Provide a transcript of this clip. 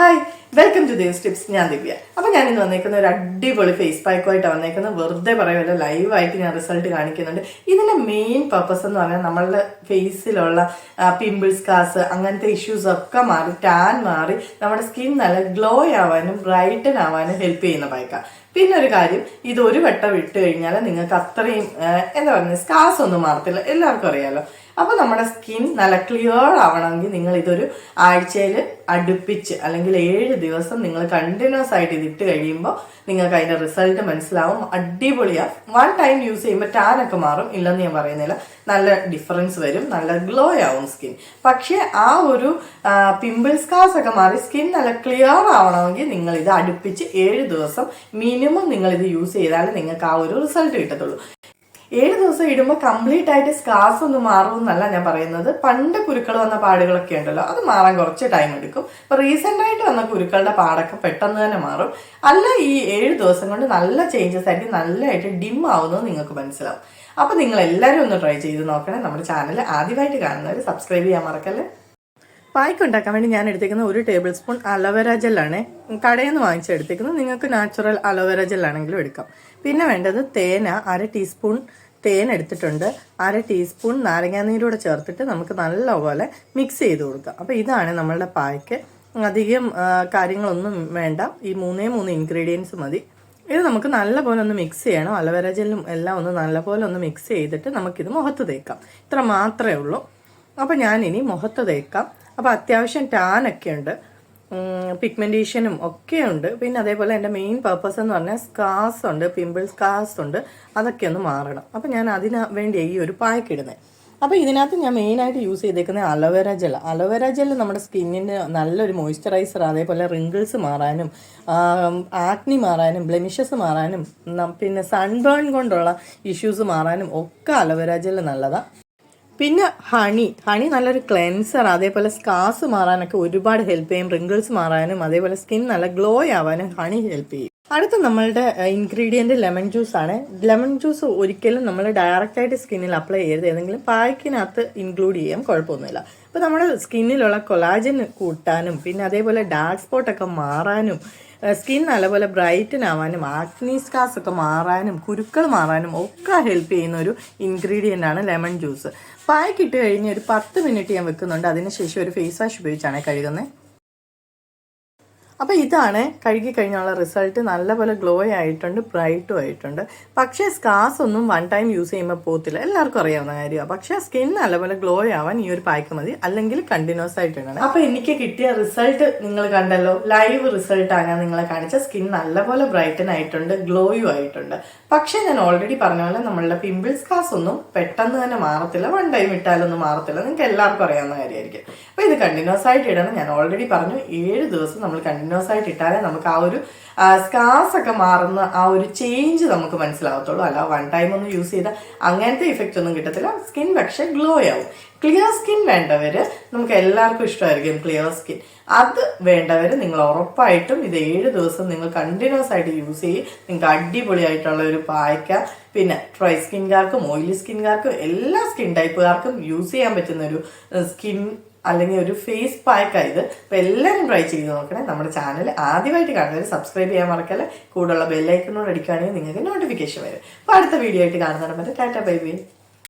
Hi welcome to Dev's tips ഞാൻ ദിവ്യ. അപ്പൊ ഞാൻ ഇന്ന് വന്നേക്കുന്ന ഒരു അടിപൊളി ഫേസ് പാക്കുമായിട്ട് വന്നേക്കുന്നത് വെറുതെ പറയുമല്ലോ ലൈവായിട്ട് ഞാൻ റിസൾട്ട് കാണിക്കുന്നുണ്ട്. ഇതിന്റെ മെയിൻ പർപ്പസ് എന്ന് പറഞ്ഞാൽ നമ്മളുടെ ഫേസിലുള്ള പിമ്പിൾസ് കാസ് അങ്ങനത്തെ ഇഷ്യൂസ് ഒക്കെ മാറി ടാൻ മാറി നമ്മുടെ സ്കിൻ നല്ല ഗ്ലോ ആവാനും ബ്രൈറ്റൻ ആവാനും ഹെൽപ്പ് ചെയ്യുന്ന പായ്ക്ക പിന്നെ ഒരു കാര്യം ഇത് ഒരു വട്ടം ഇട്ട് കഴിഞ്ഞാൽ നിങ്ങൾക്ക് അത്രയും എന്താ പറയുക സ്കാസ് ഒന്നും മാറത്തില്ല. എല്ലാവർക്കും അറിയാലോ. അപ്പൊ നമ്മുടെ സ്കിൻ നല്ല ക്ലിയർ ആവണമെങ്കിൽ നിങ്ങൾ ഇതൊരു ആഴ്ചയിൽ അടുപ്പിച്ച് അല്ലെങ്കിൽ ഏഴ് ദിവസം നിങ്ങൾ കണ്ടിന്യൂസ് ആയിട്ട് ഇതിട്ട് കഴിയുമ്പോൾ നിങ്ങൾക്ക് അതിന്റെ റിസൾട്ട് മനസ്സിലാവും. അടിപൊളിയാണ് വൺ ടൈം യൂസ് ചെയ്യുമ്പോൾ ടാനൊക്കെ മാറും. ഇല്ലെന്ന് ഞാൻ പറയുന്നില്ല. നല്ല ഡിഫറൻസ് വരും. നല്ല ഗ്ലോ ആവും സ്കിൻ പക്ഷേ ആ ഒരു പിമ്പിൾസ് സ്കാസ് ഒക്കെ മാറി സ്കിൻ നല്ല ക്ലിയർ ആവണമെങ്കിൽ നിങ്ങൾ ഇത് അടുപ്പിച്ച് ഏഴ് ദിവസം മിനിമം നിങ്ങൾ ഇത് യൂസ് ചെയ്താലേ നിങ്ങൾക്ക് ആ ഒരു റിസൾട്ട് കിട്ടത്തുള്ളൂ. ഏഴ് ദിവസം ഇടുമ്പോൾ കംപ്ലീറ്റ് ആയിട്ട് സ്കാർസ് ഒന്നും മാറുമെന്നല്ല ഞാൻ പറയുന്നത്. പണ്ട് കുരുക്കൾ വന്ന പാടുകളൊക്കെ ഉണ്ടല്ലോ അത് മാറാൻ കുറച്ച് ടൈം എടുക്കും. അപ്പൊ റീസെന്റ് ആയിട്ട് വന്ന കുരുക്കളുടെ പാടൊക്കെ പെട്ടെന്ന് തന്നെ മാറും. അല്ല ഈ ഏഴ് ദിവസം കൊണ്ട് നല്ല ചേഞ്ചസ് ആയിരിക്കും നല്ലതായിട്ട് ഡിം ആവുന്നത് നിങ്ങൾക്ക് മനസ്സിലാവും. അപ്പൊ നിങ്ങൾ എല്ലാവരും ഒന്ന് ട്രൈ ചെയ്ത് നോക്കണേ. നമ്മുടെ ചാനൽ ആദ്യമായിട്ട് കാണുന്നവർ സബ്സ്ക്രൈബ് ചെയ്യാൻ മറക്കല്ലേ? പായ്ക്ക് ഉണ്ടാക്കാൻ വേണ്ടി ഞാൻ എടുത്തേക്കുന്ന ഒരു ടേബിൾ സ്പൂൺ അലോവേര ജെല്ലാണ്. കടയിൽ നിന്ന് വാങ്ങിച്ചെടുത്തേക്കുന്നത് നിങ്ങൾക്ക് നാച്ചുറൽ അലോവേര ജെല്ലാണെങ്കിലും എടുക്കാം. പിന്നെ വേണ്ടത് തേന അര ടീസ്പൂൺ തേൻ എടുത്തിട്ടുണ്ട്. അര ടീസ്പൂൺ നാരങ്ങാനീരൂടെ ചേർത്തിട്ട് നമുക്ക് നല്ലപോലെ മിക്സ് ചെയ്ത് കൊടുക്കാം. അപ്പോൾ ഇതാണ് നമ്മളുടെ പായ്ക്ക്. അധികം കാര്യങ്ങളൊന്നും വേണ്ട. ഈ മൂന്നേ മൂന്ന് ഇൻഗ്രീഡിയൻസ് മതി. ഇത് നമുക്ക് നല്ലപോലെ ഒന്ന് മിക്സ് ചെയ്യണം. അലവേര ജെല്ലും എല്ലാം ഒന്ന് നല്ലപോലെ ഒന്ന് മിക്സ് ചെയ്തിട്ട് നമുക്കിത് മുഖത്ത് തേക്കാം. ഇത്ര മാത്രമേ ഉള്ളൂ. അപ്പോൾ ഞാനിനി മുഖത്ത് തേക്കാം. അപ്പോൾ അത്യാവശ്യം ടാനൊക്കെ ഉണ്ട്. പിഗ്മെന്റേഷനും ഒക്കെ ഉണ്ട്. പിന്നെ അതേപോലെ എന്റെ മെയിൻ പർപ്പസ് എന്ന് പറഞ്ഞാൽ സ്കാസ് ഉണ്ട് പിമ്പിൾ സ്കാസ് ഉണ്ട്. അതൊക്കെ ഒന്ന് മാറണം. അപ്പോൾ ഞാൻ അതിന് വേണ്ടി ഈ ഒരു പായ്ക്ക് ഇടുന്നത് അപ്പോൾ ഇതിനകത്ത് ഞാൻ മെയിനായിട്ട് യൂസ് ചെയ്തേക്കുന്നത് അലോവേര ജെൽ അലോവേര ജെൽ നമ്മുടെ സ്കിന്നിന് നല്ലൊരു മോയ്സ്ചറൈസർ അതേപോലെ റിങ്കിൾസ് മാറാനും ആക്നി മാറാനും ബ്ലെമിഷസ് മാറാനും പിന്നെ സൺബേൺ കൊണ്ടുള്ള ഇഷ്യൂസ് മാറാനും ഒക്കെ അലോവേര ജെൽ നല്ലതാണ് പിന്നെ ഹണി ഹണി നല്ലൊരു ക്ലെൻസർ അതേപോലെ സ്കാസ് മാറാനൊക്കെ ഒരുപാട് ഹെൽപ്പ് ചെയ്യും. റിങ്കിൾസ് മാറാനും അതേപോലെ സ്കിൻ നല്ല ഗ്ലോ ആവാനും ഹണി ഹെൽപ്പ് ചെയ്യും. അടുത്ത നമ്മളുടെ ഇൻഗ്രീഡിയന്റ് ലെമൺ ജ്യൂസ് ആണ്. ലെമൺ ജ്യൂസ് ഒരിക്കലും നമ്മൾ ഡയറക്റ്റായിട്ട് സ്കിന്നിൽ അപ്ലൈ ചെയ്യരുത്. ഏതെങ്കിലും പായ്ക്കിനകത്ത് ഇൻക്ലൂഡ് ചെയ്യാം. കുഴപ്പമൊന്നുമില്ല. അപ്പോൾ നമ്മുടെ സ്കിന്നിലുള്ള കൊളാജൻ കൂട്ടാനും പിന്നെ അതേപോലെ ഡാർക്ക് സ്പോട്ടൊക്കെ മാറാനും സ്കിൻ നല്ലപോലെ ബ്രൈറ്റൻ ആവാനും ആക്നി സ്കാസ് ഒക്കെ മാറാനും കുരുക്കൾ മാറാനും ഒക്കെ ഹെൽപ്പ് ചെയ്യുന്ന ഒരു ഇൻഗ്രീഡിയന്റ് ആണ് ലെമൺ ജ്യൂസ് പായ്ക്ക് ഇട്ട് കഴിഞ്ഞ് ഒരു പത്ത് മിനിറ്റ് ഞാൻ വെക്കുന്നുണ്ട്. അതിനുശേഷം ഒരു ഫേസ് വാഷ് ഉപയോഗിച്ചാണ് കഴുകുന്നത് അപ്പോൾ ഇതാണ് കഴുകി കഴിഞ്ഞുള്ള റിസൾട്ട് നല്ലപോലെ ഗ്ലോ ആയിട്ടുണ്ട് ബ്രൈറ്റും ആയിട്ടുണ്ട്. പക്ഷേ സ്കാസ് ഒന്നും വൺ ടൈം യൂസ് ചെയ്യുമ്പോൾ പോകത്തില്ല. എല്ലാവർക്കും അറിയാവുന്ന കാര്യമാണ് പക്ഷേ സ്കിൻ നല്ലപോലെ ഗ്ലോ ആവാൻ ഈ ഒരു പായ്ക്ക് മതി. അല്ലെങ്കിൽ കണ്ടിന്യൂസ് ആയിട്ട് ഇടണം. അപ്പോൾ എനിക്ക് കിട്ടിയ റിസൾട്ട് നിങ്ങൾ കണ്ടല്ലോ. ലൈവ് റിസൾട്ട് ആണ് ഞാൻ നിങ്ങളെ കാണിച്ച. സ്കിൻ നല്ലപോലെ ബ്രൈറ്റൻ ആയിട്ടുണ്ട് ഗ്ലോയും ആയിട്ടുണ്ട്. പക്ഷേ ഞാൻ ഓൾറെഡി പറഞ്ഞ പോലെ നമ്മളുടെ പിമ്പിൾ സ്കാസ് ഒന്നും പെട്ടെന്ന് തന്നെ മാറത്തില്ല. വൺ ടൈം ഇട്ടാലൊന്നും മാറത്തില്ല. നിങ്ങൾക്ക് എല്ലാവർക്കും അറിയാവുന്ന കാര്യമായിരിക്കും. അപ്പോൾ ഇത് കണ്ടിന്യൂസ് ആയിട്ട് ഇടണം. ഞാൻ ഓൾറെഡി പറഞ്ഞു. ഏഴ് ദിവസം നമ്മൾ കണ്ടിന്യൂസ് ആയിട്ട് ഇട്ടാലേ നമുക്ക് ആ ഒരു സ്കാസ് ഒക്കെ മാറുന്ന ആ ഒരു ചേഞ്ച് നമുക്ക് മനസ്സിലാവത്തുള്ളൂ. അല്ല വൺ ടൈം ഒന്ന് യൂസ് ചെയ്താൽ അങ്ങനത്തെ ഇഫക്റ്റ് ഒന്നും കിട്ടത്തില്ല. സ്കിൻ പക്ഷേ ഗ്ലോ ആവും. ക്ലിയർ സ്കിൻ വേണ്ടവർ നമുക്ക് എല്ലാവർക്കും ഇഷ്ടമായിരിക്കും ക്ലിയർ സ്കിൻ അത് വേണ്ടവർ നിങ്ങൾ ഉറപ്പായിട്ടും ഇത് ഏഴ് ദിവസം നിങ്ങൾ കണ്ടിന്യൂസ് ആയിട്ട് യൂസ് ചെയ്യും. നിങ്ങൾക്ക് അടിപൊളിയായിട്ടുള്ള ഒരു പായ്ക്ക പിന്നെ ഡ്രൈ സ്കിൻകാർക്കും ഓയിലി സ്കിൻകാർക്കും എല്ലാ സ്കിൻ ടൈപ്പുകാർക്കും യൂസ് ചെയ്യാൻ പറ്റുന്ന ഒരു സ്കിൻ അല്ലെങ്കിൽ ഒരു ഫേസ് പാക്കാണ് ഇത്. അപ്പൊ എല്ലാവരും ട്രൈ ചെയ്ത് നോക്കണേ. നമ്മുടെ ചാനൽ ആദ്യമായിട്ട് കാണുന്നവർ സബ്സ്ക്രൈബ് ചെയ്യാൻ മറക്കല്ല. കൂടുള്ള ബെല്ലൈക്കണോട് അടിക്കുകയാണെങ്കിൽ നിങ്ങൾക്ക് നോട്ടിഫിക്കേഷൻ വരും. അപ്പൊ അടുത്ത വീഡിയോ ആയിട്ട് കാണുന്നതാണ് മറ്റേ ടാറ്റ ബൈ ബൈ